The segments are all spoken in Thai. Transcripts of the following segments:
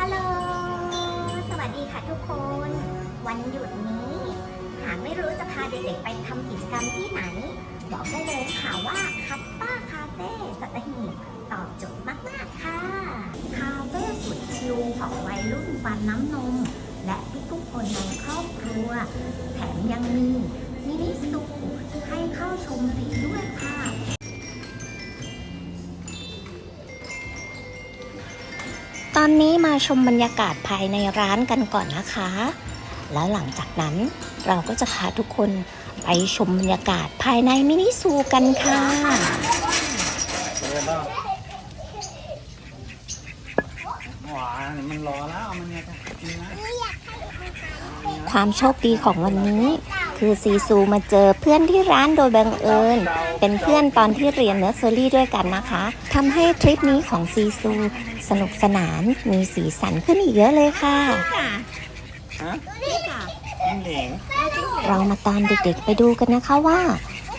ฮัลโหล สวัสดีค่ะทุกคน วันหยุดนี้ หากไม่รู้จะพาเด็กๆไปทำกิจกรรมที่ไหน บอกได้เลยค่ะว่าคัปป้าคาเฟ่สัตหีบตอบโจทย์มากๆค่ะ คาเฟ่สุดชิลของวัยรุ่นฟันน้ำนม และทุกๆคนในครอบครัว แถมยังมีมินิซูให้เข้าชมฟรีด้วยค่ะตอนนี้มาชมบรรยากาศภายในร้านกันก่อนนะคะ แล้วหลังจากนั้นเราก็จะพาทุกคนไปชมบรรยากาศภายในมินิซูกันค่ะ เดินแล้วหวานมันรอแล้วมันเนี่ยจริงนะ ความโชคดีของวันนี้ คือซีซูมาเจอเพื่อนที่ร้านโดยบังเอิญ เป็นเพื่อนตอนที่เรียนเนอร์เซอรี่ด้วยกันนะคะทำให้ทริปนี้ของซีซู สนุกสนานมีสีสันขึ้นอีกเยอะเลยค่ะฮะจิ้งเหลงเรามาตามเด็กๆไปดูกันนะคะว่า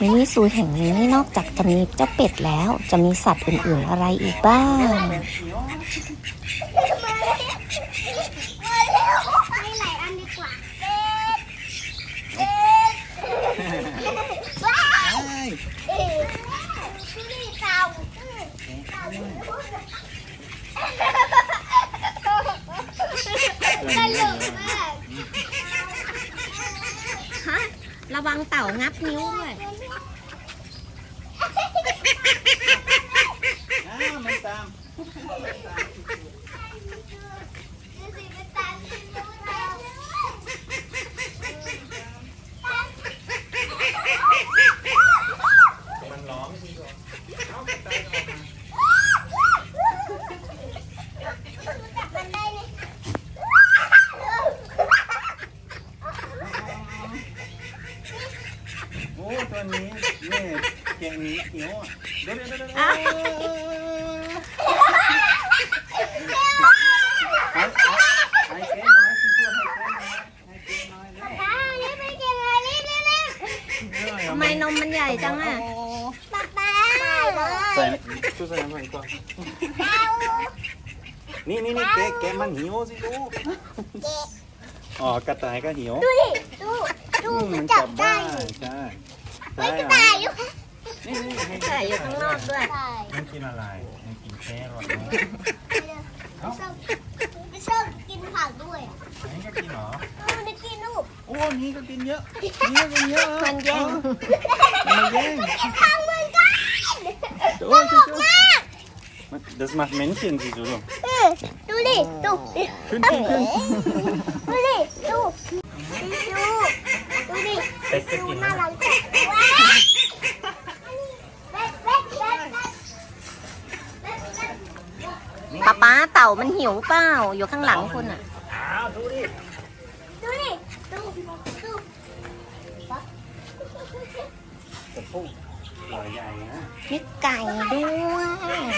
มินิซูแห่งนี้นอกจากจะมีเจ้าเป็ดแล้ว จะมีสัตว์อื่นๆอะไรอีกบ้าง ตลกมาก ฮะ ระวังเต่างับนิ้วด้วยอ้าวมันตามดูสิมันตามที่นู้นแล้วมันร้องที่ตัวเอาไปตายออกมา จับมันได้ไหม โอ้ตัวนี้นี่เก่งหนี้เขียวอะเดี๋ยวเดี๋ยวเดี๋ยวเดี๋ยวให้ให้เก้น้อยสิตัวให้เก้น้อยให้เก้น้อยเร็ว อ่ารีบไปเก็บเลยรีบรีบรีบ ทำไมนมมันใหญ่จังอะ ป๊าป๊า ใส่ ช่วยใส่น้ำมันก่อนนี่นี่นี่เก๊เก๊มันหิวสิลูกอ๋อกระต่ายก็หิวดูดิดูดูมันจับได้ใช่ไม่ใช่กระต่ายอยู่นี่นี่ให้ใส่อยู่ข้างนอกด้วยใช่มันกินอะไรมันกินแค่หรอไม่ชอบไม่ชอบกินผักด้วยอะอันนี้ก็กินเหรอเออได้กินลูกโอ้นี่ก็กินเยอะนี่ก็กินเยอะมันแย่งมันแย่ง ทำเหมือนกันโอ้ยจิ๊จิ๊มัน das macht Männchen sie so เออดูดิดูขึ้นขึ้นขึ้นดูดิดูดูดูดิเป็ดจะกินน่านะรักจังว้าวเบ็ดเบ็ดเบ็ดเบ็ดเบ็ดเบ็ดป๊าป๊าเต่ามันหิวเปล่าอยู่ข้างหลังคุณอะอ้าวดูดิ ดูดิ ดู ดู แต่พวกหล่อใหญ่นะมีไก่ด้วย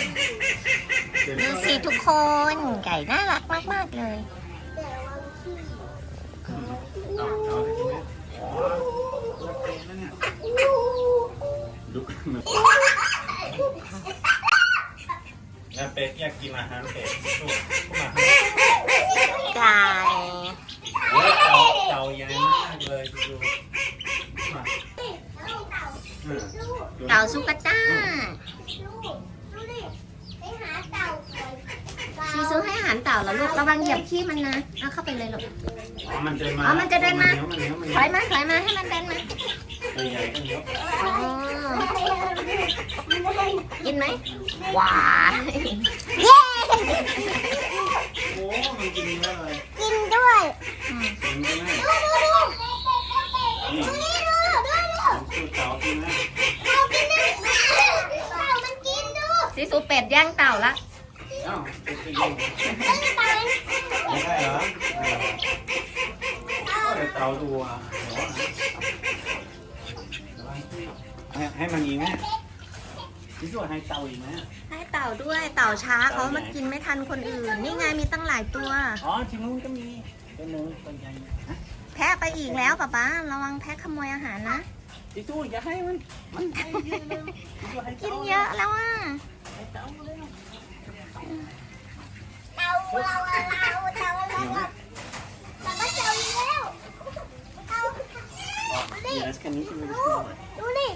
ดูสิทุกคนไก่น่ารักมาก ๆ เลยแต่ว่าขี้เอาเอาไปกินเลยอ๋อตัวเต็มแล้วเนี่ยดูมันแล้วเป็ดอยากกินอาหารเป็ดสู้เข้ามา ไก่ โอ้ยเต่าเต่าใหญ่มากเลยดูมา แล้วเต่า อืม ดู ดู เต่าซุกาต้าดูดูดิไปหาเต่าก่อนเต่าซีซูให้อาหารเต่าแล้วลูกระวังเหยียบขี้มันนะเอาเข้าไปเลยลูกอ๋อมันเดินมาอ๋อมันจะเดินมาเหนียวมันเหนียวมันเหนีถยวอยมาถอยมาให้มันเดินมาตัวใหญ่ก็เหนียวอ๋อกินไหมว้ายเย้โอ้มันกินเยอะเลยกินด้วยกินใช่ไหมดูดูดูนี่นี่ดูดูดู ซีซูเป็ดย่างเต่าละเอ้าเป็นไปยิงเอ้ยเต่ามันไม่ใช่เหรอเออเต่าตัวให้ให้มันยิงไหมพี่ช่วยให้เต่าอีกไหมให้เต่าด้วยเต่าช้าเขามากินไม่ทันคนอื่น นี่ไงมีตั้งหลายตัว อ๋อที่นู้นก็มีตัวนู้นตัวใหญ่ฮะแพะไปอีกแล้วป๊าป๊าระวังแพะขโมยอาหารนะจิจูอย่าให้มันมันให้เยอะเลยจิจูให้กินเยอะแล้วอะ ให้เต่าเลยเต่าเราเราเตาเราเราแต่ก็เต่าอีกแล้วเต่า Ja, das kann nicht immer ดูดูดิ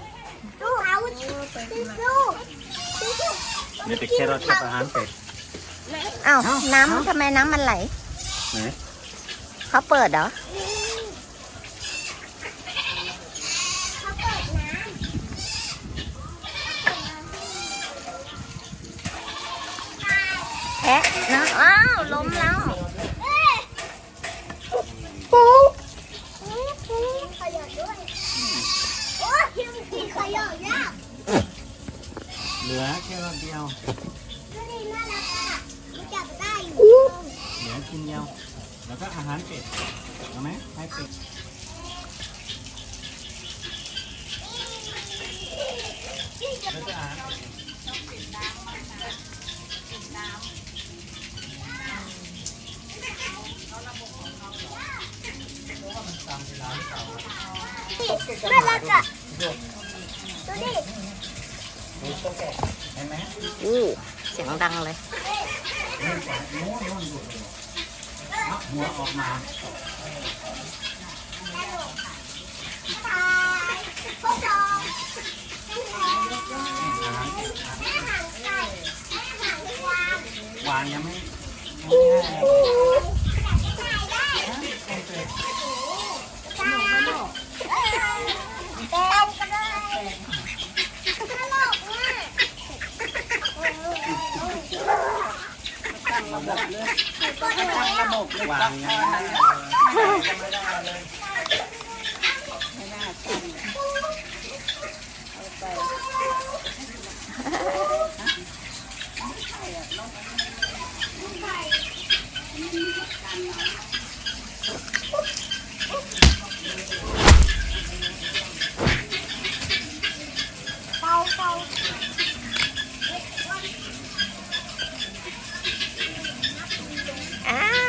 ดูเอาดูดูดู Met de carrot op haar hand. อ้าวน้ำทำไมน้ำมันไหล Nee. เขาเปิดเหรอ เขาเปิดน้ำ แพะนะอ้าวล้มแล้วปูปูขยะด้วยโอ้ยมีขยะยากเหลือแค่รอบเดียวดูดิน่ารักอะมันจับได้อยู่เหลือกินเดียว แล้วก็อาหารเป็ดเอาไหมให้เป็ดแล้วก็อาหารเป็ด น่ารักอะดูดิเห็นไหมอู้เสียงดังเลยนี่ก่อนโน้นโน้นดูเลยเอาหัวออกมาตายพ่อจอมอาหารเป็ดแม่หางไก่แม่หางวางวางยังไม่ยังไม่ให้ ปูถ่ายได้ ให้เป็ด ตายแดงก็ได้ ตลกมากตั้งระบบเลยตั้งระบบเลยวางยังไม่ได้ เป่าเป่า อ้า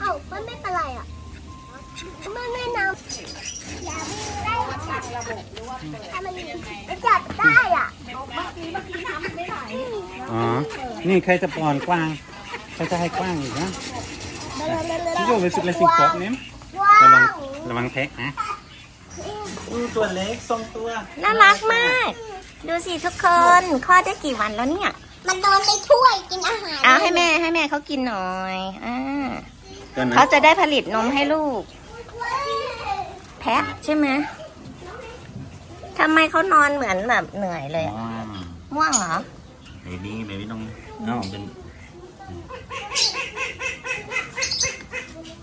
เอ้ามันไม่เป็นไรอะมันไม่นำอย่ามีได้ถ้ามันมันจับได้อะอ๋อ นี่ใครจะปอนกว้างใครจะให้กว้างอีกนะพี่โยไปสุดเลยสิครบเนี่ยว้ระวังระวังแทะนะอู้ตัวเล็กทรงตัว น่ารักมาก ดูสิทุกคนคลอดได้กี่วันแล้วเนี่ย มันโดนไปช่วยกินอาหารเอาให้แม่ให้แม่เขากินหน่อยอ่าตัวนั้นเขาจะได้ผลิตนมให้ลูก แพะใช่ไหมทำไมเขานอนเหมือนแบบเหนื่อยเลยอ๋ออะม่วงเหรอ เบบี้เบบี้ต้องเอ้าเป็น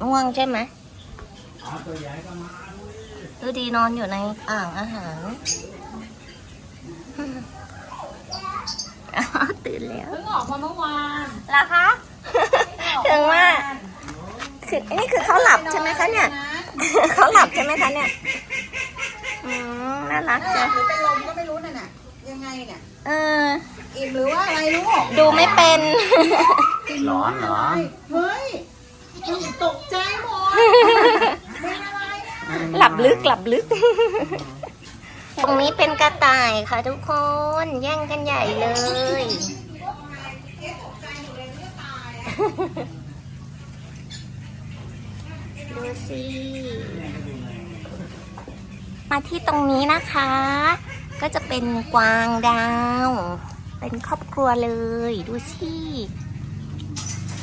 ม่วงใช่ไหมอ๋อตัวใหญ่ก็มาดูดีนอนอยู่ในอ่างอาหาร อ้าว ตื่นแล้วเพิ่งออกมาเมื่อวานเหรอคะถึงว่าคือนี่คือเขาหลับใช่ไหมคะเนี่ยเขาหลับใช่ไหมคะเนี่ยอืมน่ารักหลัจ้ะบหรือเป็นลมก็ไม่รู้น่ะน่ะยังไงเนี่ยเอออิ่มหรือว่าอะไรลูกดูไม่เป็นร้อนเหรอเฮ้ยตกใจหมดเป็นอะไรอะหลับลึกหลับลึก ตรงนี้เป็นกระต่ายค่ะทุกคน แย่งกันใหญ่เลย ดูสิ มาที่ตรงนี้นะคะ ก็จะเป็นกวางดาว เป็นครอบครัวเลย ดูสิ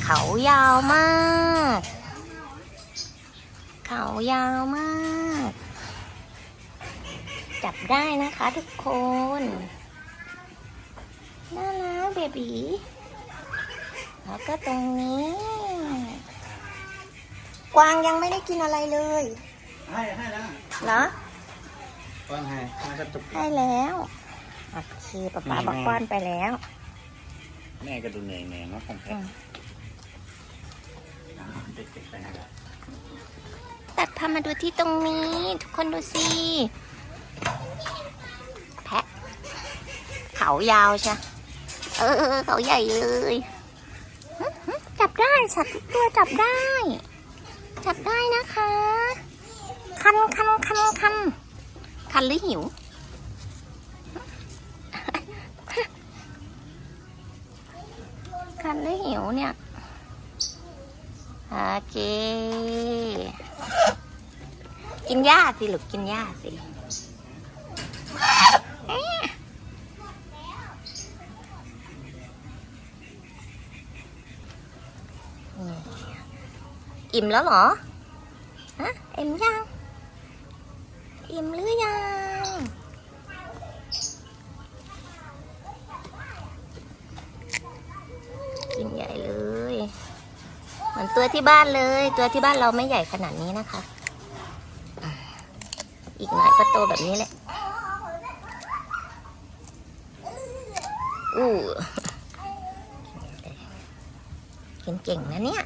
เขายาวมาก เขายาวมาก จับได้นะคะทุกคน น่ารักเบบีแล้วก็ตรงนี้ กวางยังไม่ได้กินอะไรเลย ให้ให้แล้วเหรอป้อนให้ให้กระตุกได้แล้วโอเคป๊าป๊าบอกป้อนไปแล้ว แม่ก็ดูเหนื่อยเหนื่อยๆเนาะของแพะอืมเด็กๆไปไหนแล้วตัดพามาดูที่ตรงนี้ ทุกคนดูสิ แพะ เขายาวใช่เออ เขาใหญ่เลย จับได้สัตว์ทุกตัวจับได้ จับได้นะคะ คันคันคันคันคันหรือหิวคันหรือหิวเนี่ยโอเค กินหญ้าสิลูกกินหญ้าสิ อิ่มแล้วเหรอ ฮะ อิ่มยัง อิ่มหรือยัง กินใหญ่เลย เหมือนตัวที่บ้านเลย ตัวที่บ้านเราไม่ใหญ่ขนาดนี้นะคะ อีกหน่อยก็โตแบบนี้แหละ อู้กินเก่งนะเนี่ย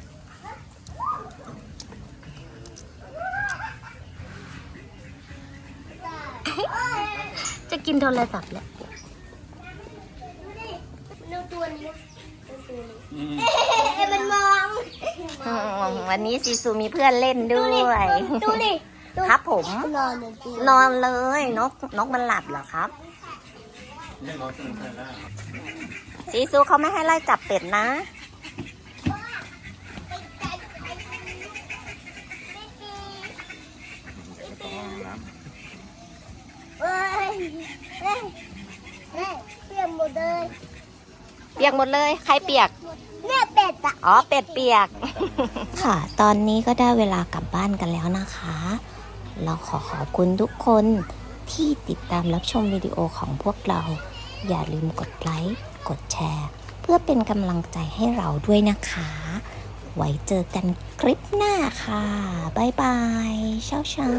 จะกินโทรศัพท์แล้วดูตัวนี้ดูตัวนี้อืมเอ๊ะมันมองอืมวันนี้ซีซูมีเพื่อนเล่นด้วยดูดิดูครับผมนอนจริงนอนเลยนกนกมันหลับเหรอครับ ซีซูเขาไม่ให้ไล่จับเป็ดนะเอ้ยเอ้ยเอ้ยเปลี่ยนหมดเลยเปียกหมดเลย ใครเปียก เนี่ยเป็ดอะอ๋อ เป็ดเปียก ค่ะ ตอนนี้ก็ได้เวลากลับบ้านกันแล้วนะคะ เราขอขอบคุณทุกคนที่ติดตามรับชมวิดีโอของพวกเรา อย่าลืมกดไลค์ กดแชร์ เพื่อเป็นกำลังใจให้เราด้วยนะคะ ไว้เจอกันคลิปหน้าค่ะ บ๊ายบาย เช้าเช้า